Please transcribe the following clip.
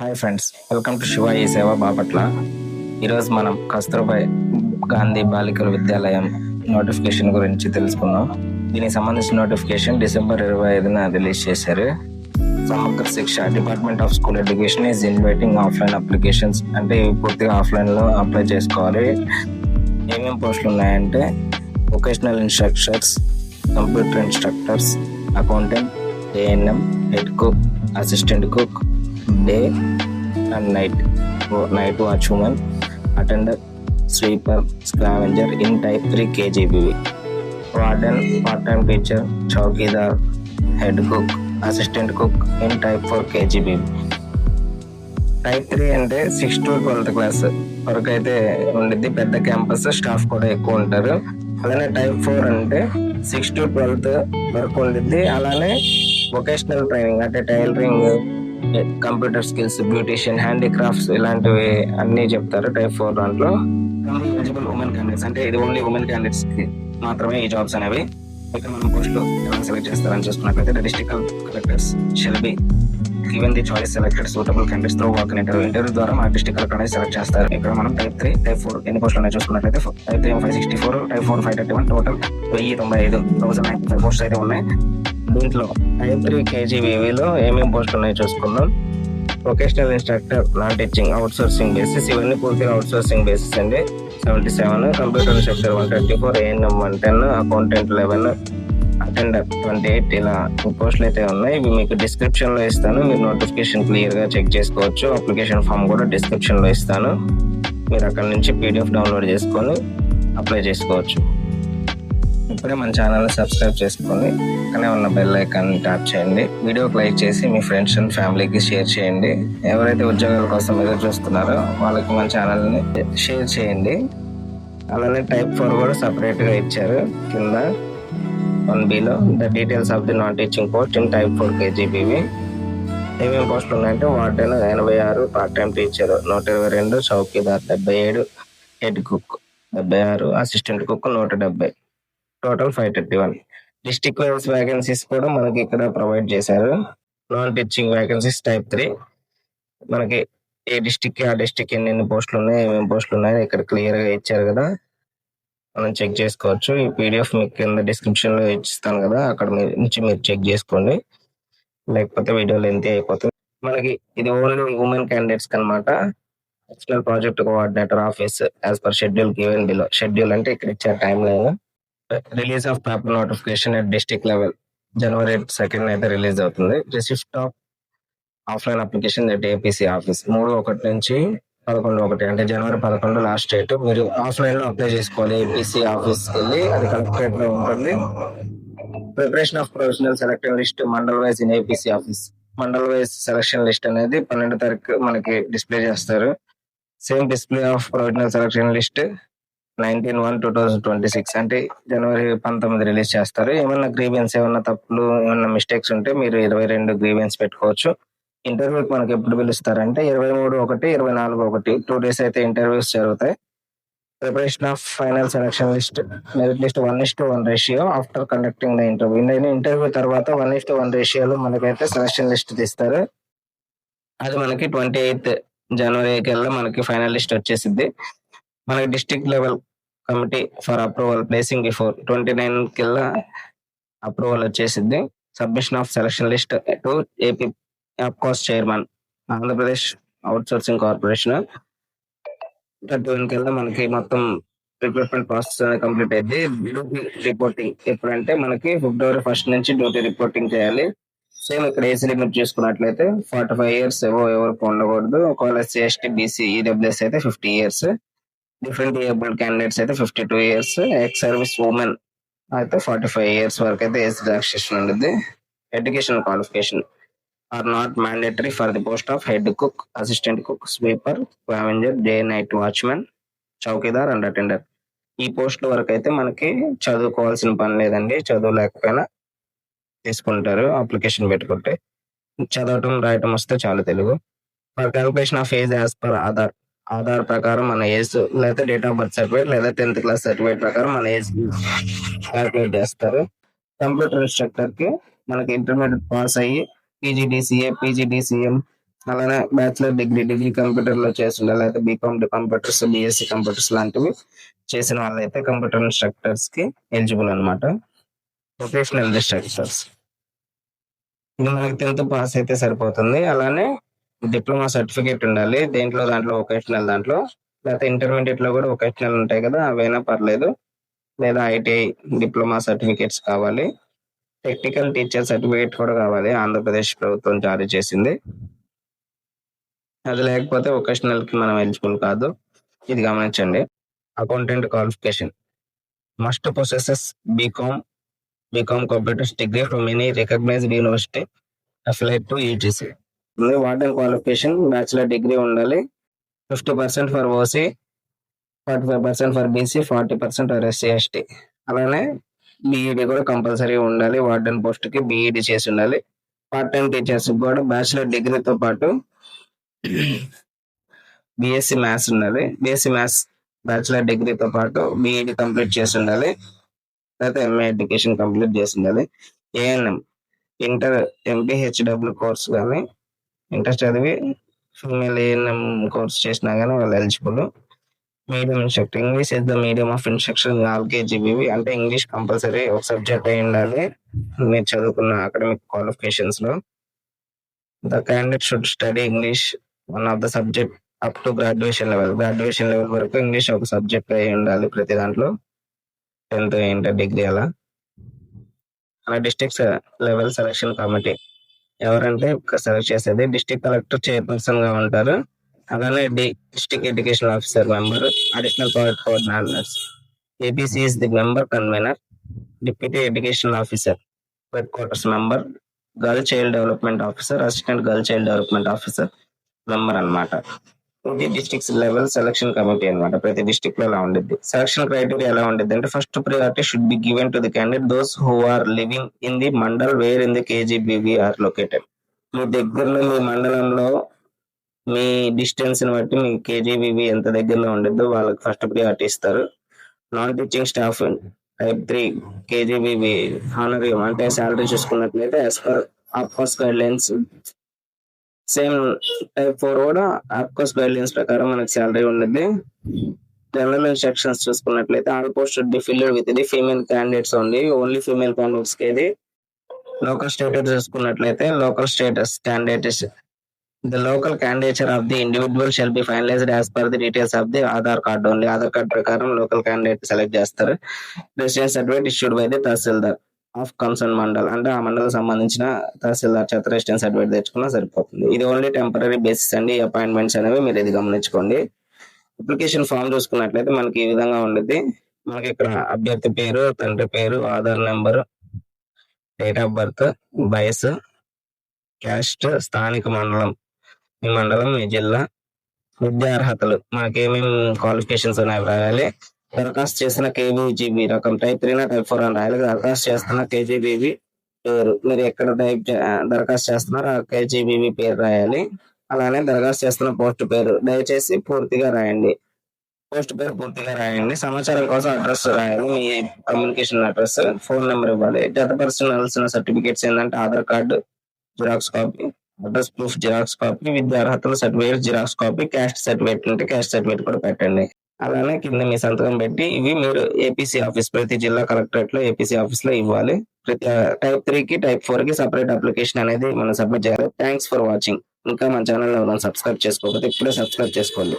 Hi friends welcome to Shiva e Seva Bapatla. ఈరోజు మనం కస్తూర్బాయ్ గాంధీ బాలికల విద్యాలయం నోటిఫికేషన్ గురించి తెలుసుకుందాం. దీనికి సంబంధించిన నోటిఫికేషన్ డిసెంబర్ ఇరవై ఐదున రిలీజ్ చేశారు. Samagra Shiksha department of school education is inviting offline applications. అంటే ఇవి పూర్తిగా ఆఫ్లైన్లో అప్లై చేసుకోవాలి. ఏమేమి పోస్టులు ఉన్నాయంటే vocational instructors computer instructors accountant ANM head cook assistant cook day and night night watchmen attender sweeper scavenger in type three KGBV warden part time teacher chowkidar head cook assistant cook in type four KGBV type three అంటే six to twelfth class వరకు అయితే ఉండిద్ది. పెద్ద campus staff కూడా ఎక్కువ ఉంటారు. అలానే type four అంటే సిక్స్ టు ట్వెల్త్ వరకు ఉండిద్ది. అలానే వొకేషనల్ ట్రైనింగ్ అంటే tailoring computer skills beautician handicrafts ఇలాంటివి అన్ని చెప్తారు టైప్ ఫోర్ దాంట్లో. ఎలిజిబుల్ ఉమెన్ క్యాండిడేట్స్ అంటే ఇది ఓన్లీ ఉమెన్ క్యాండిడేట్స్కి మాత్రమే ఈ జాబ్స్ అనేవి ఇక్కడ మనం పోస్ట్ ఎవరైనా సెలెక్ట్ చేస్తారని చూసుకున్నట్లయితే district collectors shall be the choice selected suitable candidates through walk interview interview ద్వారా మన డిస్ట్రిక్ట్ కలెక్టర్ అనేది సెలెక్ట్ చేస్తారు. ఇక్కడ మనం టైప్ త్రీ టైప్ ఫోర్ ఎన్ని పోస్టులు ఉన్నాయి చూసుకున్నట్లయితే type three five sixty four type four five thirty one total వెయ్యి తొంభై ఐదు థౌసండ్ నైన్ ఫైవ్ పోస్ట్ అయితే ఉన్నాయి. దీంట్లో ఐ త్రీ కేజీబీవీలో ఏమేమి పోస్టులు ఉన్నాయో చూసుకుందాం. Vocational instructor non teaching outsourcing basis ఇవన్నీ పూర్తిగా అవుట్ సోర్సింగ్ బేసిస్ అండి. Seventy seven computer instructor one thirty four ANM one ten accountant eleven attender twenty eight ఇలా పోస్టులు అయితే ఉన్నాయి. ఇవి మీకు డిస్క్రిప్షన్లో ఇస్తాను. మీరు నోటిఫికేషన్ క్లియర్గా చెక్ చేసుకోవచ్చు. అప్లికేషన్ ఫామ్ కూడా డిస్క్రిప్షన్లో ఇస్తాను. మీరు అక్కడ నుంచి పీడిఎఫ్ డౌన్లోడ్ చేసుకొని అప్లై చేసుకోవచ్చు. ఇప్పుడే మన ఛానల్ సబ్స్క్రైబ్ చేసుకొని పక్కనే ఉన్న బెల్ ఐకాన్ ట్యాప్ చేయండి. వీడియోకి లైక్ చేసి మీ ఫ్రెండ్స్ అండ్ ఫ్యామిలీకి షేర్ చేయండి. ఎవరైతే ఉద్యోగాల కోసం ఎదురు చూస్తున్నారో వాళ్ళకి మన ఛానల్ని షేర్ చేయండి. అలానే టైప్ ఫోర్ కూడా సపరేట్గా ఇచ్చారు. కింద one below the details of the non teaching post in type four KGBV ఏమేమి పోస్టులు ఉన్నాయంటే వార్డెన్ ఎనభై ఆరు పార్ట్ టైం టీచర్ నూట ఇరవై రెండు చౌకీదార్ డెబ్బై ఏడు హెడ్ కుక్ డెబ్బై ఆరు అసిస్టెంట్ కుక్ నూట డెబ్బై. Total five thirty one district wise vacancies కూడా మనకి ఇక్కడ ప్రొవైడ్ చేశారు. Non teaching vacancies type three మనకి ఏ డిస్టిక్ ఆ డిస్టిక్ ఎన్ని పోస్టులు ఉన్నాయి ఏమేమి పోస్టులు ఉన్నాయి ఇక్కడ క్లియర్గా ఇచ్చారు కదా. మనం చెక్ చేసుకోవచ్చు. ఈ పీడిఎఫ్ మీకు కింద డిస్క్రిప్షన్లో ఇస్తాను కదా. అక్కడ నుంచి మీరు చెక్ చేసుకోండి. లేకపోతే వీడియో లెంత్ అయిపోతుంది. మనకి ఇది ఓన్లీ ఉమెన్ క్యాండిడేట్స్ అన్నమాట. External project coordinator office as per schedule given below schedule అంటే ఇక్కడ ఇచ్చారు టైం లేదు release of paper notification at district level January second అయితే రిలీజ్ అవుతుంది. Receipt of offline application that APC office మూడు ఒకటి నుంచి పదకొండు ఒకటి అంటే జనవరి పదకొండు లాస్ట్ డేట్ మీరు ఆఫ్లైన్లో అప్లై చేసుకోవాలి. ఏపీసీ ఆఫీస్ వెళ్ళి అది కలెక్టరేట్లో ఉంటుంది. Preparation of professional selection list mandal wise in APC office mandal wise selection list అనేది పన్నెండు తారీఖు మనకి డిస్ప్లే చేస్తారు. Same display of professional selection list nineteen one two thousand twenty six అంటే జనవరి పంతొమ్మిది రిలీజ్ చేస్తారు. ఏమన్నా గ్రీవెన్స్ ఏమన్నా తప్పులు ఏమన్నా మిస్టేక్స్ ఉంటే మీరు ఇరవై రెండు గ్రీవెన్స్ పెట్టుకోవచ్చు. ఇంటర్వ్యూకి మనకి ఎప్పుడు పిలుస్తారంటే ఇరవై మూడు ఒకటి ఇరవై నాలుగు ఒకటి. టూ డేస్ అయితే ఇంటర్వ్యూస్ జరుగుతాయి. Preparation of final selection list merit list one is to one ratio after conducting the interview interview తర్వాత వన్ ఇస్ టు వన్ రేషియోలో మనకైతే సెలక్షన్ లిస్ట్ తీస్తారు. అది మనకి ట్వంటీ ఎయిత్ జనవరి కల్లా మనకి ఫైనల్ లిస్ట్ వచ్చేసింది మనకి district level committee for approval placing before twenty nine Killa approval వచ్చేసింది submission of selection list to AP Coast chairman Andhra Pradesh outsourcing corporation thirty one కింద మనకి మొత్తం రిక్రూట్మెంట్ ప్రాసెస్ అనేది complete అయింది డ్యూటీ రిపోర్టింగ్ ఎప్పుడంటే మనకి ఫిబ్రవరి ఫస్ట్ నుంచి డ్యూటీ రిపోర్టింగ్ చేయాలి. సేమ్ ఇక్కడ ఏసీ లిమిట్ చూసుకున్నట్లయితే ఫార్టీ ఫైవ్ ఇయర్స్ ఎవో ఎవరికి ఉండకూడదు. ఒకవేళ ఎస్సీ ఎస్టీ బీసీ ఈడబ్ల్యూఎస్ అయితే fifty years different able candidates అయితే fifty two years ex service women అయితే ఫార్టీ ఫైవ్ ఇయర్స్ వరకు అయితే ఏజ్ రిలాక్సేషన్ ఉండేది education qualification are not mandatory for the post of head cook assistant cook sweeper scavenger day night watchmen chowkidar and attender ఈ post వరకు అయితే మనకి చదువుకోవాల్సిన పని లేదండి. చదువు లేకపోయినా తీసుకుంటారు అప్లికేషన్ పెట్టుకుంటే. చదవటం రాయటం వస్తే చాలు Telugu. For calculation of age as per Aadhaar Aadhaar ప్రకారం మన ఏజ్ లేదా డేట్ ఆఫ్ బర్త్ సర్టిఫికేట్ లేదా టెన్త్ క్లాస్ సర్టిఫికేట్ ప్రకారం మన ఏజ్ క్యాల్కులేట్ చేస్తారు. కంప్యూటర్ ఇన్స్ట్రక్టర్కి మనకి ఇంటర్మీడియట్ పాస్ అయ్యి పీజీడీసీఏ పీజీడీసీఎం అలానే బ్యాచిలర్ డిగ్రీ డిగ్రీ కంప్యూటర్లో చేస్తుండే ఉండాలి బీకామ్ కంప్యూటర్స్ బిఎస్సి కంప్యూటర్స్ లాంటివి చేసిన వాళ్ళైతే కంప్యూటర్ ఇన్స్ట్రక్టర్స్కి ఎలిజిబుల్ అన్నమాట. ప్రొఫెషనల్ ఇన్స్ట్రక్టర్స్ ఇది మనకి టెన్త్ పాస్ అయితే సరిపోతుంది. అలానే డిప్లొమా సర్టిఫికేట్ ఉండాలి. దేంట్లో దాంట్లో వొకేషనల్ దాంట్లో. లేకపోతే ఇంటర్మీడియట్లో కూడా వొకేషనల్ ఉంటాయి కదా అవైనా పర్లేదు. లేదా ఐటీఐ డిప్లొమా సర్టిఫికేట్స్ కావాలి. టెక్నికల్ టీచర్ సర్టిఫికేట్ కూడా కావాలి. ఆంధ్రప్రదేశ్ ప్రభుత్వం జారీ చేసింది. అది లేకపోతే వొకేషనల్కి మనం ఎలిజిబుల్ కాదు. ఇది గమనించండి. Accountant qualification. Must possesses BCom. BCom computers degree from any recognised university. Affiliate to UGC warden qualification bachelor degree ఉండాలి. Fifty percent for OC forty five percent for BC forty percent for SC ST అలానే BEd కూడా compulsory ఉండాలి. Warden పోస్ట్కి BEd చేసి ఉండాలి. Part time teachers కూడా bachelor డిగ్రీతో పాటు బిఎస్సి మ్యాథ్స్ ఉండాలి. బిఎస్సి మ్యాథ్స్ బ్యాచిలర్ డిగ్రీతో పాటు బీఈడి కంప్లీట్ చేసి ఉండాలి. లేకపోతే ఎంఏ ఎడ్యుకేషన్ కంప్లీట్ చేసి ఉండాలి. ఏఎన్ఎం ఇంటర్ ఎంపీహెచ్డబ్ల్యూ కోర్స్ కానీ ఇంటర్ చదివి ఫీమేల్ ఏఎన్ఎం కోర్స్ చేసినా కానీ వాళ్ళు eligible. Medium instructor English is the medium of instruction all KGBV అంటే ఇంగ్లీష్ కంపల్సరీ ఒక సబ్జెక్ట్ అయి ఉండాలి. మీరు చదువుకున్న academic క్వాలిఫికేషన్స్లో. The candidate should study English one of the subject up to graduation level. Graduation level వరకు ఇంగ్లీష్ ఒక subject అయి ఉండాలి ప్రతి దాంట్లో. టెన్త్ ఇంటర్ డిగ్రీ అలా. అలా డిస్ట్రిక్ట్ లెవెల్ సెలక్షన్ కమిటీ. ఎవరంటే సెలెక్ట్ చేసేది డిస్ట్రిక్ట్ కలెక్టర్ చైర్పర్సన్గా ఉంటారు. అలానే district education officer member additional project coordinators APC is the member convener deputy education officer headquarters member girl child development officer assistant girl child development officer member అన్నమాట. ప్రతి district level selection committee అన్నమాట. ప్రతి డిస్ట్రిక్ట్లో ఎలా ఉండిద్ది? Selection criteria ఎలా ఉండిద్ది? అంటే first priority should be given to the candidate those who are living in the mandal where in the KGBV are located మీ దగ్గరలో మీ మండలంలో మీ డిస్టెన్స్ని బట్టి మీ కేజీబీవీ ఎంత దగ్గరలో ఉండిద్దో వాళ్ళకి ఫస్ట్ ప్రియారిటీ ఇస్తారు. Non teaching staff type three KGBV honour అంటే శాలరీ చూసుకున్నట్లయితే as per of course guidelines same type four కూడా ఆఫ్కోర్స్ గైడ్ లైన్స్ ప్రకారం మనకి శాలరీ ఉండేది జనరల్ ఇన్స్ట్రక్షన్స్ చూసుకున్నట్లయితే all post be filled with the female candidates only only female క్యాండిడేట్స్కి ఇది. Local status చూసుకున్నట్లయితే local status candidates the local candidature of the individual shall be finalised as per the details of the Aadhaar card only Aadhaar card ప్రకారం local candidate select చేస్తారు. Residence certificate issued by the tahsildar of concern mandal. అంటే ఆ మండలం సంబంధించిన తహసీల్దార్ చేత residence certificate తెచ్చుకున్నా సరిపోతుంది. ఇది ఓన్లీ టెంపరీ బేసిస్ అండి. అపాయింట్మెంట్స్ అనేవి మీరు ఇది గమనించుకోండి. అప్లికేషన్ ఫామ్ చూసుకున్నట్లయితే మనకి ఈ విధంగా ఉండేది మనకి ఇక్కడ అభ్యర్థి పేరు తండ్రి పేరు Aadhaar number date of birth వయసు క్యాస్ట్ స్థానిక మండలం. మీ మండలం మీ జిల్లా. విద్యా అర్హతలు. మనకేమేమి క్వాలిఫికేషన్స్ ఉన్నాయి రాయాలి. దరఖాస్తు చేసిన కేబీజీబీ రకం టైప్ త్రీ నా టైప్ ఫోర్ అని రాయాలి దరఖాస్తు చేస్తున్న కేజీబీబీ పేరు. మీరు ఎక్కడ టైప్ చే- దరఖాస్తు చేస్తున్నారో ఆ కేజీబీబీ పేరు రాయాలి. అలానే దరఖాస్తు చేస్తున్న పోస్ట్ పేరు దయచేసి పూర్తిగా రాయండి. పోస్ట్ పేరు పూర్తిగా రాయండి. సమాచారం కోసం అడ్రస్ రాయాలి. మీ కమ్యూనికేషన్ అడ్రస్ ఫోన్ నెంబర్ ఇవ్వాలి. జతపరచాల్సిన సర్టిఫికేట్స్ ఏంటంటే Aadhaar card xerox copy address proof xerox copy విద్యా అర్హతల certificate xerox copy caste certificate ఉంటే క్యాస్ట్ సర్టిఫికేట్ కూడా పెట్టండి. అలానే కింద మీ సంతకం పెట్టి ఇవి మీరు ఏపీసీ ఆఫీస్ ప్రతి జిల్లా కలెక్టరేట్లో ఏపీసీ ఆఫీస్లో ఇవ్వాలి. ప్రతి టైప్ త్రీ కి టైప్ ఫోర్కి సపరేట్ అప్లికేషన్ అనేది మనం సబ్మిట్ చేయాలి. థ్యాంక్స్ ఫర్ వాచింగ్ ఇంకా మన ఛానల్ ఎవరైనా సబ్స్క్రైబ్ చేసుకోకపోతే ఇప్పుడే సబ్స్క్రైబ్ చేసుకోండి.